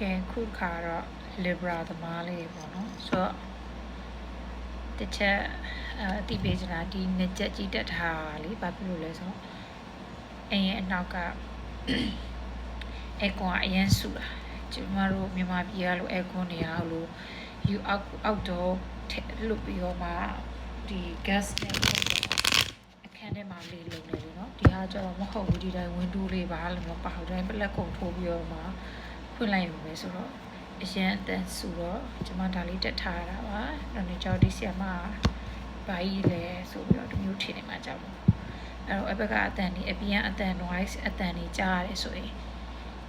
ကဲခုခါတော့ libra သမားလေးပေါ့နော်ဆိုတော့တစ်ချက်အအတိပေးချင်တာဒီနှစ်ချက်ကြီးတက်ထားတာလေဘာဖြစ်လို့လဲဆိုတော့အရင်အနောက်က အဲကွန်ကအရင်ဆူတာကျမတို့မြန်မာပြည်ကလို့အဲကွန်နေရလို့ယူအောက်အောက်တော့လွတ်ပြီးတော့မှဒီ gas နဲ့ပုတ်တော့အခန်းထဲမှာလေလုံနေလို့เนาะဒီဟာကျတော့မဟုတ်ဘူးဒီတိုင်း window လေးပါလို့မပေါ့တိုင်းပလက်ကုံထိုးပြီးတော့မှ ဖွင့်လိုက်ရုံပဲဆိုတော့အရင်အတန်ဆူတော့ကျမဒါလေးတက်ထားတာပါတော့နေကြောက်ဒီဆီယမဘာကြီးလဲဆိုပြီးတော့ဒီမျိုးထင်နေမှာကြောက်ဘူးအဲ့တော့အဘက်ကအတန်ဒီအပြင်အတန် noise အတန်တွေကြားရတယ်ဆိုရင်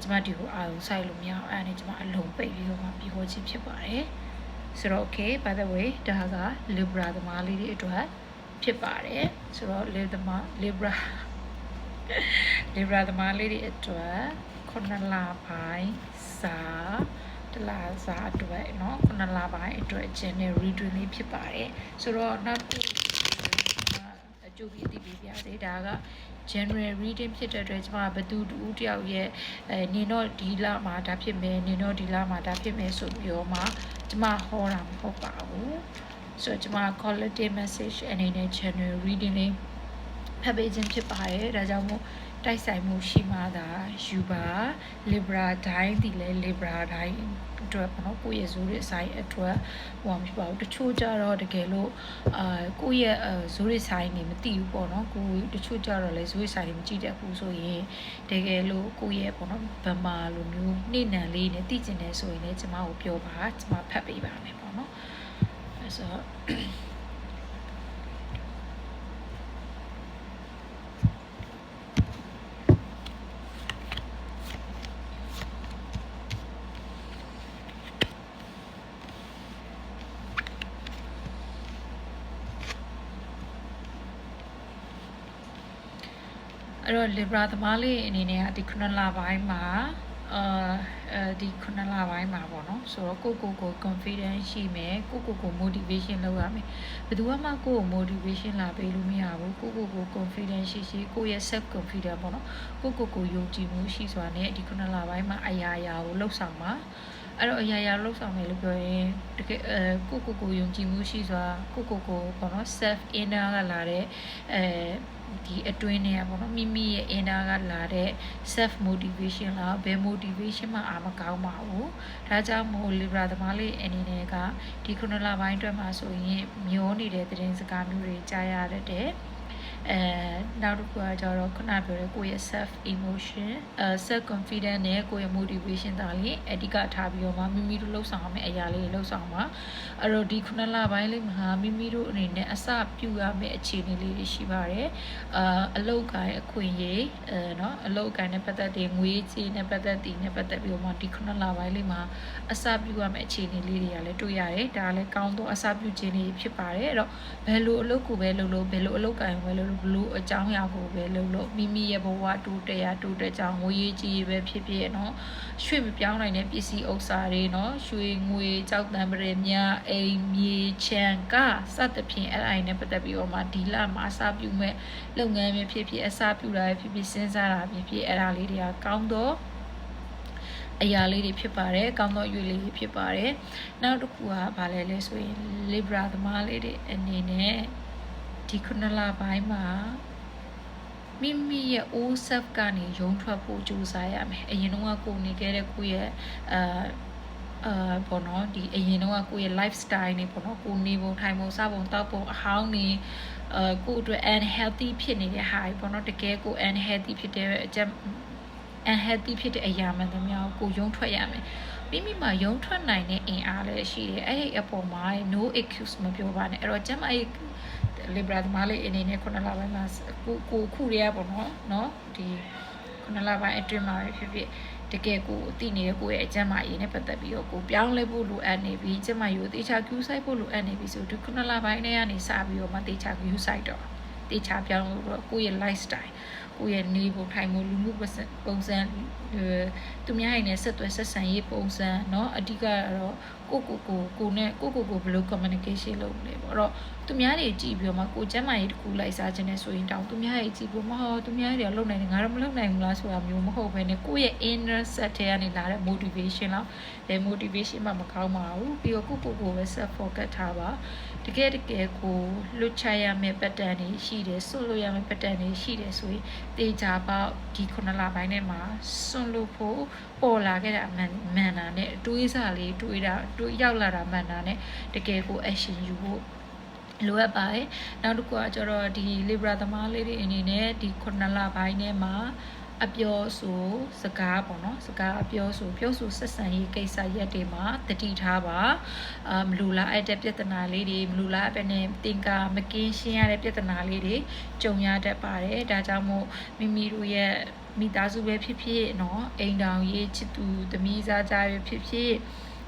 ကျမဒီကိုအာရုံစိုက်လို့မရအောင်အဲ့ဒါနဲ့ကျမအလုံးပိတ်ပြီးတော့မှပြောချင်းဖြစ်ပါတယ်ဆိုတော့ okay by the way ဒါက libra သမားလေးတွေအတွက်ဖြစ်ပါတယ်ဆိုတော့ libra သမား libra libra သမားလေးတွေအတွက်ခုနလပိုင်း စာတလားစာအတွက်เนาะခုနလပိုင်းအတွက် channel reading လေးဖြစ်ပါတယ်ဆိုတော့နောက်တစ်အကျိုးပြီးအသိပေးပြစေဒါက general reading ဖြစ်တဲ့အတွက်ကျွန်မဘသူတူတယောက်ရဲ့အဲနင်တော့ဒီလမှာဒါဖြစ်မယ်နင်တော့ဒီလမှာဒါဖြစ်မယ်ဆိုပြီးတော့မှကျွန်မဟောတာမဟုတ်ပါဘူးဆိုတော့ကျွန်မ collective message အနေနဲ့ general reading လေးဖတ်ပေးခြင်းဖြစ်ပါတယ်ဒါကြောင့်မို့ တိုက်ဆိုင်မှုရှိမှသာယူပါ libra တိုင်းဒီလဲ libra တိုင်းအတွက်ပေါ့နော်ကိုယ့်ရဲ့ဇိုးရဆိုင်အတွက်ဟိုမှာဖြစ်ပါဘူးတချို့ကြတော့တကယ်လို့အာကိုယ့်ရဲ့ဇိုးရဆိုင်နေမသိဘူးပေါ့နော်ကိုတချို့ကြတော့လဲဇိုးရဆိုင်နေမကြည့်တတ်ဘူးဆိုရင်တကယ်လို့ကိုယ့်ရဲ့ပေါ့နော်ဗမာလိုမျိုးနှိမ့်နံလေးနဲ့သိကျင်တယ်ဆိုရင်လည်းကျမကိုပြောပါကျမဖတ်ပေးပါမယ်ပေါ့နော်အဲဆိုတော့ အဲ့တော့ Libra သမားလေးအနေနဲ့ကဒီခုနလပိုင်းမှာအာအဲဒီခုနလပိုင်းမှာပေါ့နော်ဆိုတော့ကိုကိုကို confidence ရှိမယ်ကိုကိုကို motivation လုပ်ရမယ်ဘယ်သူမှကိုကို motivation လာပေးလို့မရဘူးကိုကိုကို confidence ရှိရှိကိုရဲ့ self confidence ပေါ့နော်ကိုကိုကိုယုံကြည်မှုရှိစွာနဲ့ဒီခုနလပိုင်းမှာအရာရာကိုလှုပ်ဆောင်ပါ အဲ့တော့အရာရာလှုပ်ဆောင်မယ်လို့ပြောရင်တကယ်အဲကိုကိုကိုယုံကြည်မှုရှိစွာကိုကိုကိုပေါ့နော် self inner ကလာတဲ့အဲဒီအတွင်းနဲ့ပေါ့နော်မိမိရဲ့ inner ကလာတဲ့ self motivation လားဘယ် motivation မှအာမကောင်းပါဘူးဒါကြောင့်မို့ libra သမားလေးအနေနဲ့ကဒီခုနလပိုင်းအတွက်မှာဆိုရင်မျောနေတဲ့သတင်းစကားမျိုးတွေကြားရတတ်တယ် အဲနောက်တစ်ခုကကြတော့ခုနပြောတဲ့ကိုယ့်ရဲ့ self emotion အဲ self confidence နဲ့ကိုယ့်ရဲ့ motivation ဒါလေးအဓိကထားပြီးတော့မှမိမိတို့လှုပ်ဆောင်ရမယ့်အရာလေးတွေလှုပ်ဆောင်ပါအဲ့တော့ဒီခုနလပိုင်းလေးမှာမိမိတို့အနေနဲ့အစပြုရမယ့်အခြေအနေလေးတွေရှိပါတယ်အာအလုပ်ကိုင်းအခွင့်အရေးအဲနော်အလုပ်ကိုင်းနဲ့ပတ်သက်တဲ့ငွေကြေးနဲ့ပတ်သက်တည်နဲ့ပတ်သက်ပြီးတော့မှဒီခုနလပိုင်းလေးမှာအစပြုရမယ့်အခြေအနေလေးတွေကလည်းတွေ့ရတယ်ဒါလည်းကောင်းသောအစပြုခြင်းတွေဖြစ်ပါတယ်အဲ့တော့ဘယ်လိုအလုပ်ကိုပဲလုပ်လို့ဘယ်လိုအလုပ်ကိုင်းပဲလုပ်လို့ဘလို့အကြောင်းအရာကိုပဲလုပ်လို့မိမိရဲ့ဘဝတူတရားတူတဲ့ကြောင့်ငွေကြီးပဲဖြစ်ဖြစ်เนาะရွှေ့မပြောင်းနိုင်တဲ့ပစ္စည်းဥစ္စာတွေเนาะရွှေငွေကြောက်တံပရမြအိမ်မြေချမ်းကစသဖြင့်အဲ့ဒါနဲ့ပတ်သက်ပြီးတော့မှဒီလမှာအစပြုမဲ့လုပ်ငန်းပဲဖြစ်ဖြစ်အစပြုတာပဲဖြစ်ဖြစ်စဉ်းစားတာဖြစ်ဖြစ်အဲ့ဒါလေးတွေကကောင်းတော့အရာလေးတွေဖြစ်ပါတယ်ကောင်းသောရွေလေးတွေဖြစ်ပါတယ်နောက်တစ်ခုကဘာလဲလဲဆိုရင် Libra သမားလေးတွေအနေနဲ့ ဒီခုနလပိုင်းမှာမိမိရဲ့ old self ကနေရုံထွက်ဖို့ကြိုးစားရမယ်အရင်တော့ကိုနေခဲ့တဲ့ကိုရဲ့အာအာပေါ့နော်ဒီအရင်တော့ကိုရဲ့ lifestyle နေပေါ့နော်ကိုနေပုံထိုင်ပုံစားပုံတောက်ပုံအဟောင်းနေအာကိုအတွက် unhealthy ဖြစ်နေတဲ့ဟာပေါ့နော်တကယ်ကို unhealthy ဖြစ်တဲ့အချက် unhealthy ဖြစ်တဲ့အရာမှန်သမျှကိုရုံထွက်ရမယ်မိမိမှာရုံထွက်နိုင်တဲ့အင်အားလည်းရှိတယ်အဲ့ဒီအပေါ်မှာ no excuse မပြောပါနဲ့အဲ့တော့ကျမအဲ့ Libra သမားလေးအနေနဲ့ခုနလပိုင်းမှာကိုကိုခုရဲပေါ့နော်နော်ဒီခုနလပိုင်းအတွင်းမှာပဲဖြစ်ဖြစ်တကယ်ကိုအတိနေတဲ့ကိုရဲ့အကျမ်းမာရေးနဲ့ပတ်သက်ပြီးတော့ကိုပြောင်းလဲဖို့လိုအပ်နေပြီးကျမရိုးတေချာ queue site ဖို့လိုအပ်နေပြီဆိုဒီခုနလပိုင်းထဲကနေစပြီးတော့မတေချာ queue site တော့တေချာပြောင်းလို့တော့ကိုရဲ့ lifestyle ကိုယ့်ရဲ့နေပုံထိုင်မှုလူမှုပုံစံပုံစံအဲသူများရဲ့နဲ့ဆက်သွယ်ဆက်ဆံရေးပုံစံเนาะအဓိကကတော့ကိုကိုကိုကိုနဲ့ကိုကိုကိုဘယ်လို communication လုပ်လဲပေါ့အဲ့တော့သူများတွေကြည့်ပြီးတော့မှကိုကျမ်းမာရေးတစ်ခုလိုက်စားခြင်းနဲ့ဆိုရင်တောင်သူများတွေကြည့်ပြီးမဟောသူများတွေကလုံနိုင်တယ်ငါတော့မလုံနိုင်ဘူးလားဆိုတာမျိုးမဟုတ်ဘဲနဲ့ကိုယ့်ရဲ့ inner set ထဲကနေလာတဲ့ motivation လောက်အဲ motivation မှမကောင်းပါဘူးပြီးတော့ကိုကိုကိုပဲ self focus ထားပါတကယ်တကယ်ကိုလွတ်ချရမယ့် pattern တွေရှိတယ်ဆွလို့ရမယ့် pattern တွေရှိတယ်ဆိုရင် တေချာပေါက်ဒီခုနှစ်လပိုင်းထဲမှာဆွလို့ဖို့ပေါ်လာခဲ့တာမှန်မှန်တာနဲ့တွေးစားလေးတွေးတာတွေးရောက်လာတာမှန်တာနဲ့တကယ်ကို action ယူဖို့လိုအပ်ပါတယ်နောက်တစ်ခုကကျတော့ဒီ Libra သမားလေးတွေအနေနဲ့ဒီခုနှစ်လပိုင်းထဲမှာ အပြောဆိုစကားပေါ့နော်စကားအပြောဆိုပြောဆိုဆက်ဆံရေးကိစ္စရက်တွေမှာတတိထားပါအာမလူလားအဲ့တဲ့ပြဿနာလေးတွေမလူလားအဲ့နဲ့တင်ကာမကင်းရှင်းရတဲ့ပြဿနာလေးတွေကြုံရတတ်ပါတယ်ဒါကြောင့်မို့မိမိတို့ရဲ့မိသားစုပဲဖြစ်ဖြစ်เนาะအိမ်တောင်ရေးချစ်သူသမီးစားကြပဲဖြစ်ဖြစ်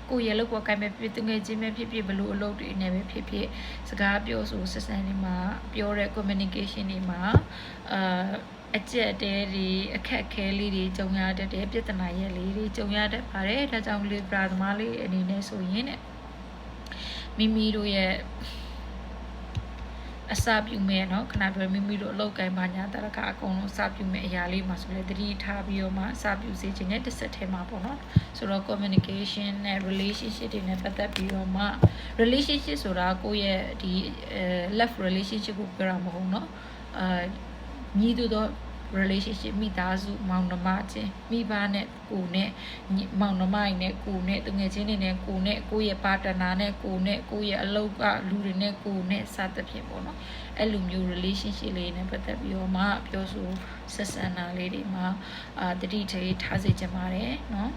ကိုယ့်ရဲ့လောက်ပေါ်ကိုင်မဲ့ဖြစ်တငယ်ချင်းပဲဖြစ်ဖြစ်ဘလို့အလုပ်တွေနဲ့ပဲဖြစ်ဖြစ်စကားပြောဆိုဆက်ဆံနေမှာပြောတဲ့ communication တွေမှာအာ အကျက်တဲတွေအခက်အခဲလေးတွေကြုံရတတ်တဲ့ပြဿနာရဲ့လေးတွေကြုံရတတ်ပါတယ်ဒါကြောင့် Libra သမားလေးအနေနဲ့ဆိုရင်တဲ့မိမိတို့ရဲ့အစပြုမဲ့เนาะခဏပြောမိမိတို့အလောက်ကိုင်းပါညာတရကအကုန်လုံးအစပြုမဲ့အရာလေးမှာဆိုလဲတတိထားပြီးတော့မှအစပြုစေခြင်းနဲ့တစ်ဆက်ထဲမှာပေါ့เนาะဆိုတော့ communication နဲ့ relationship တွေနဲ့ပတ်သက်ပြီးတော့မှ relationship ဆိုတာကိုယ့်ရဲ့ဒီအဲ love relationship ကိုပြောတာမဟုတ်เนาะအာ ညီတူတော့ relationship မိသားစုမောင်နှမချင်းမိဘနဲ့ကိုနဲ့ညီမောင်နှမတွေနဲ့ကိုနဲ့တငယ်ချင်းတွေနဲ့ကိုနဲ့ကိုယ့်ရဲ့ partner နဲ့ကိုနဲ့ကိုယ့်ရဲ့အလုပ်ကလူတွေနဲ့ကိုနဲ့စသဖြင့်ပေါ့နော်အဲ့လိုမျိုး relationship လေးနဲ့ပတ်သက်ပြီးတော့မှပြောဆိုဆက်ဆံတာလေးတွေမှာအာတတိထေထားစေချင်ပါတယ်နော်